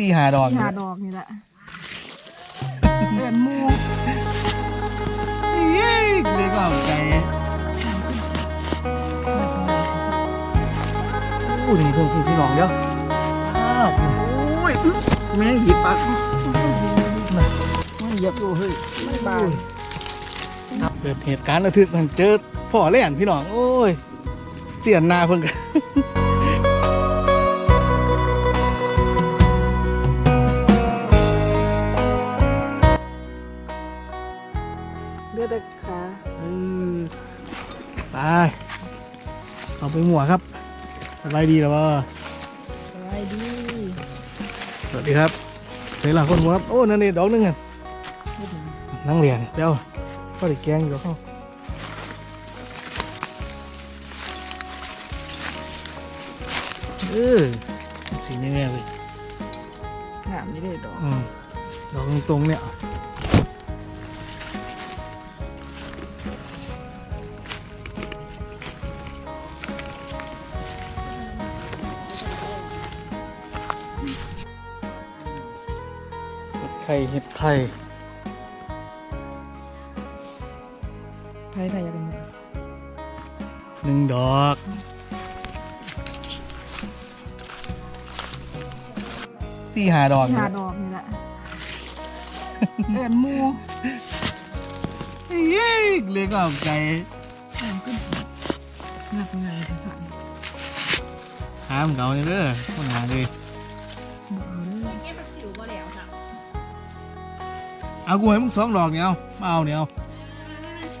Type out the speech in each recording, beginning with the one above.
สี่หาดอกที่หาดอกนี่แหละเอินหมูเย้เรียกว่าไก่โอ้ยนี่เพิ่งเพิ่งสิหนองเดียวอ้าวโอ้ยอึ๊บแม่งหยิบปากน่ะไม่เหยียบดูเฮ้ยไม่บานครับเกิดเหตุการณ์ระทึกมันเจอพ่อแล่นพี่น้อง โอ้ย เสียนหนาเพิ่งกัน วครับสบายดีแล้วว่าสบายดีสวัสดีครับเฮ้ยหลังคนหัวครับโอ้นั่นนี่ดอกหนึงอะนั่งเรียนเดี๋ยวก็ได้แกงอยู่เขาเออสีแน่ๆเลยงามนี่เลยดอกอืมดอกตรงๆเนี่ย ข่เห็ดไข่ไผ่ไผ่ยังไงหนึ่งดอกสี่หาดอกที่หาดอกนี่แหละเอินหมูเย้เรียกว่าไก่งามขึ้นงับงายสิค่ะหามเก่าเนี่ยเด้อคนหาเลย เอากูให้มึงสองดอกเนี่ยเอามาเอาเนี่ยเอา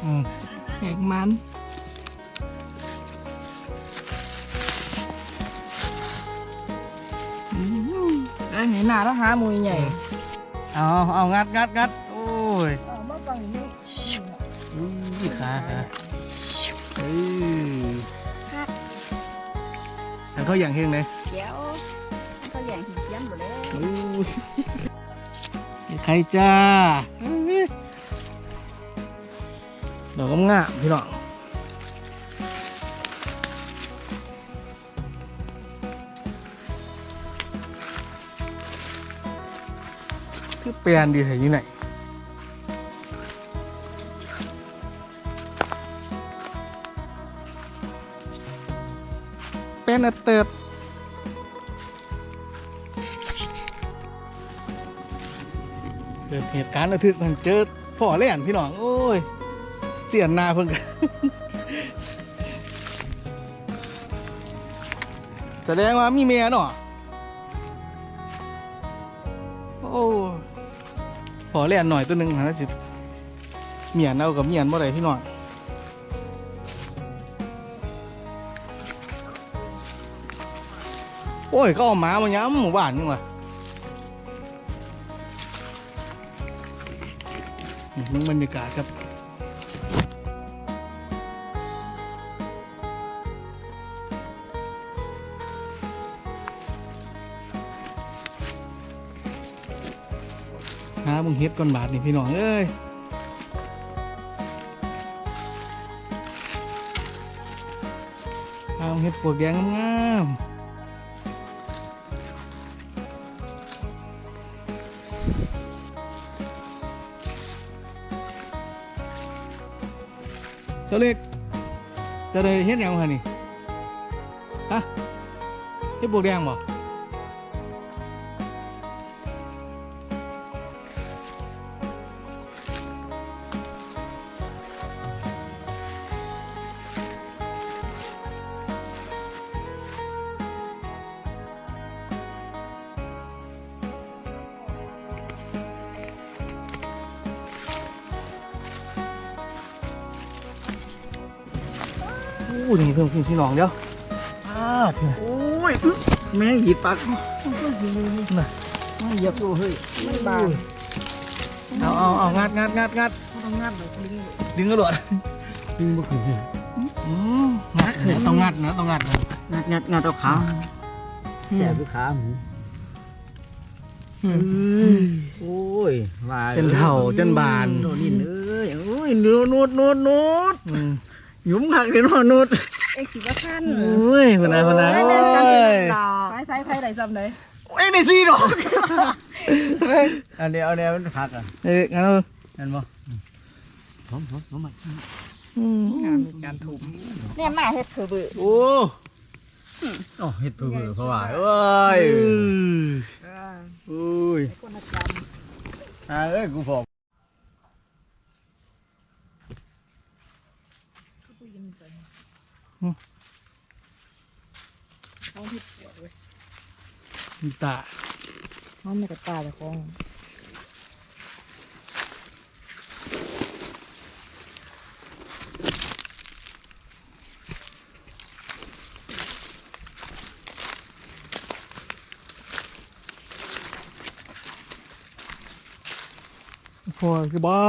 อืมแหกมันไอ้ยเห็นหน้าแล้วหาหมูใหญ่เอาเอางัดงัดงัดโอ้ยเอามาฟังนี่อุ้ยขาขาเอออันเขาอย่างเฮงเลยเดี๋ยวเขาอย่างหินเทียนหมดแล้วอุ้ย ใครจ้าเอ้ยดอกงามพี่น้องคือเปลี่ยนดีแถวนี้ไหนเป็นอัตเติดเกิด เหตุการณ์ระทึกมันเจอพ่อแล่นพี่น้อง โอ้ย เสียนนาเพิ่งแสดงว่ามีเมียเนาะโอ้พอเล่นหน่อยตัวหนึ่งนะสิเมียนเอากับเมียนบ่อได้พี่น้องโอ้ยก็เอาหมามาย้ำหมู่บ้านนี่วะ บรรยากาศครับหามึงเฮ็ดก่อนบาทนี่พี่น้องเอ้ยหามึงเฮ็ดปวกแดงงามๆ เจ้าเล็กจะได้เฮ็ดหยังฮะนี่ฮะเห็นบวกแดงบ่ อ้ยนี่เพิ่งเพิ่งสิหนองเดียวอ้าวโอ้ยอึ๊บแม่งหยิบปากน่ะไม่เหยียบดูเฮ้ยไม่บานเอาเอาเอางัดงัดงัดงัดต้องงับแบบนี้ดึงกระโดดดึงบ่ขึ้นเลยอืมงัดนะต้องงัดนะต้องงัดนะงัดงัดงัดเอาขาแสบด้วยขาหมูอืมโอ้ยว่าเป็นเถ่าจนบานโน่นนี่เอ้ยโอ้ยนูดนูดนูดนูดอืม หยุมหักเดี๋ยวนูดเอ็กซ์สิว่าท่านโอ้ยคนไหนคนไหนโอ้ยสายสายไผ่ไหนซ้ำไหนเอ้ยในซีดอกอันเดียวอันเดียวมันคักอะเอ้ยงั้นเอานั่นบ่สมสมสมมาอืมงานมีการถูกเนี่ยมาเฮ็ดเผือเบือโอ้โอ้เฮ็ดเพื่อๆเพราะว่าเอ้ยอุ้ยคนละกรรมอ่าเอ้ยกูบอก ต้องผิดปวดเว้ยมีตาน้องไมีกระตาแต่ของพอคือบ้า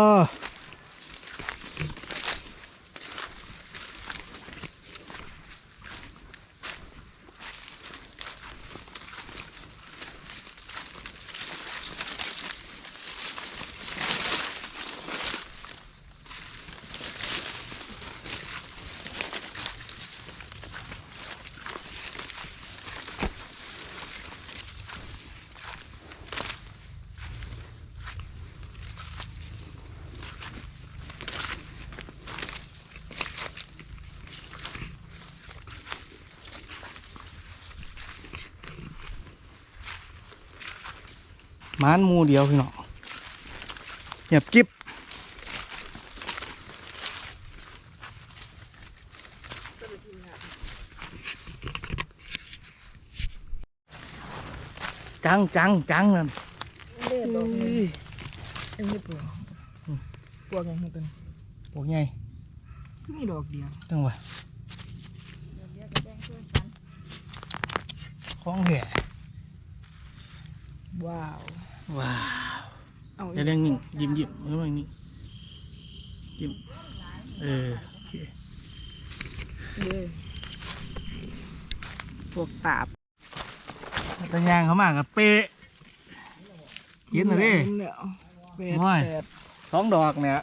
มานหมูเดียวพี่น้องเงียบกิ๊บจังจังจังนั่นเล่ดอกนี้เอ็งไม่ปวดปวดยังไงเป็นพวกใหญ่มีดอกเดียวจังหวะเดี๋ยวเดี๋ยวจะแบ่งเพื่อนกันของแห่ว้าว ว้าวเอาเดี๋ยวเดี๋ยวนิ่งยิ้มยิ้มเมื่อวันนี้ยิ้มเออโอเคเลยพวกตาบตะยางเขามากับเป๊ะเย็นเลยดิเนี่ยแปดโอ้ย แปดสองดอกเนี่ย